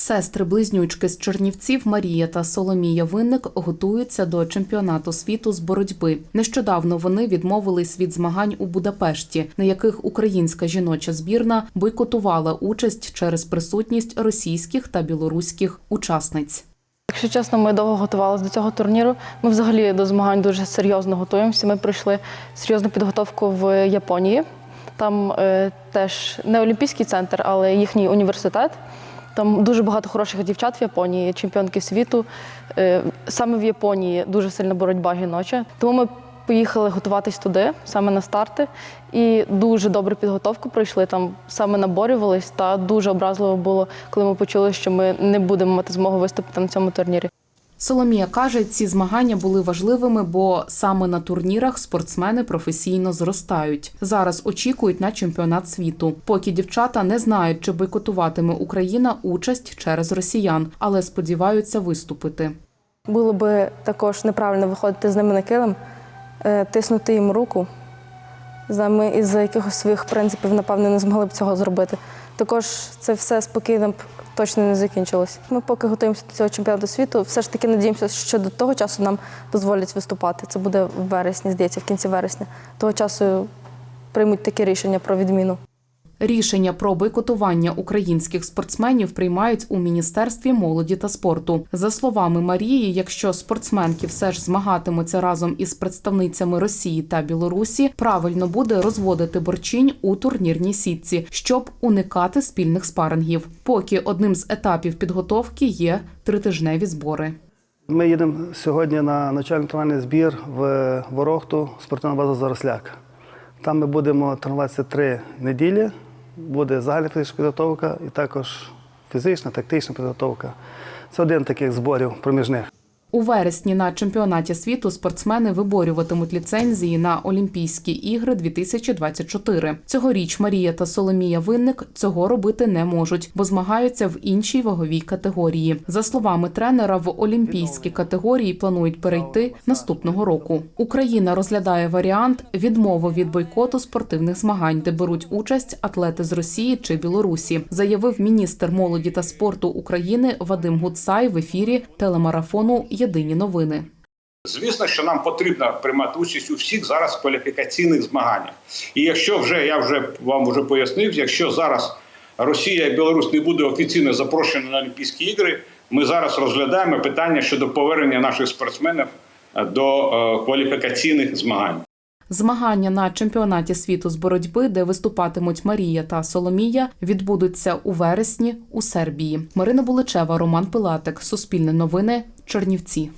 Сестри близнючки з Чернівців Марія та Соломія Винник готуються до чемпіонату світу з боротьби. Нещодавно вони відмовились від змагань у Будапешті, на яких українська жіноча збірна бойкотувала участь через присутність російських та білоруських учасниць. Якщо чесно, ми довго готувалися до цього турніру. Ми взагалі до змагань дуже серйозно готуємося. Ми пройшли серйозну підготовку в Японії. Там е, теж не олімпійський центр, але їхній університет. Там дуже багато хороших дівчат в Японії, чемпіонки світу. Е, саме в Японії дуже сильна боротьба жіноча. Тому ми поїхали готуватись туди, саме на старти, і дуже добру підготовку пройшли. Там саме наборювались, та дуже образливо було, коли ми почули, що ми не будемо мати змогу виступити на цьому турнірі. Соломія каже, ці змагання були важливими, бо саме на турнірах спортсмени професійно зростають. Зараз очікують на чемпіонат світу. Поки дівчата не знають, чи бойкотуватиме Україна участь через росіян, але сподіваються виступити. Було би також неправильно виходити з ними на килим, е, тиснути їм руку. Ми із-за якихось своїх принципів, напевно, не змогли б цього зробити. Також це все спокійно точно не закінчилось. Ми поки готуємося до цього чемпіонату світу, все ж таки надіємося, що до того часу нам дозволять виступати. Це буде в вересні, здається, в кінці вересня. Того часу приймуть таке рішення про відміну. Рішення про бойкотування українських спортсменів приймають у міністерстві молоді та спорту. За словами Марії, якщо спортсменки все ж змагатимуться разом із представницями Росії та Білорусі, правильно буде розводити борчинь у турнірній сітці, щоб уникати спільних спарингів. Поки одним з етапів підготовки є тритижневі збори. Ми їдемо сьогодні на навчально тренувальний збір в Ворохту, спортивна база Заросляк. Там ми будемо тренуватися три неділі. Буде загальна фізична підготовка і також фізична, тактична підготовка. Це один таких зборів проміжних. У вересні на чемпіонаті світу спортсмени виборюватимуть ліцензії на Олімпійські ігри 2024. Цьогоріч Марія та Соломія Винник цього робити не можуть, бо змагаються в іншій ваговій категорії. За словами тренера, в олімпійські категорії планують перейти наступного року. Україна розглядає варіант відмови від бойкоту спортивних змагань, де беруть участь атлети з Росії чи Білорусі, заявив міністр молоді та спорту України Вадим Гуцай в ефірі телемарафону Єдині новини. Звісно, що нам потрібно приймати участь у всіх зараз кваліфікаційних змаганнях. І якщо вже я вже вам вже пояснив, якщо зараз Росія і Білорусь не буде офіційно запрошені на Олімпійські ігри, ми зараз розглядаємо питання щодо повернення наших спортсменів е, до е, кваліфікаційних змагань. Змагання на чемпіонаті світу з боротьби, де виступатимуть Марія та Соломія, відбудуться у вересні у Сербії. Марина Буличева, Роман Пилатик, Суспільне новини, Чернівці.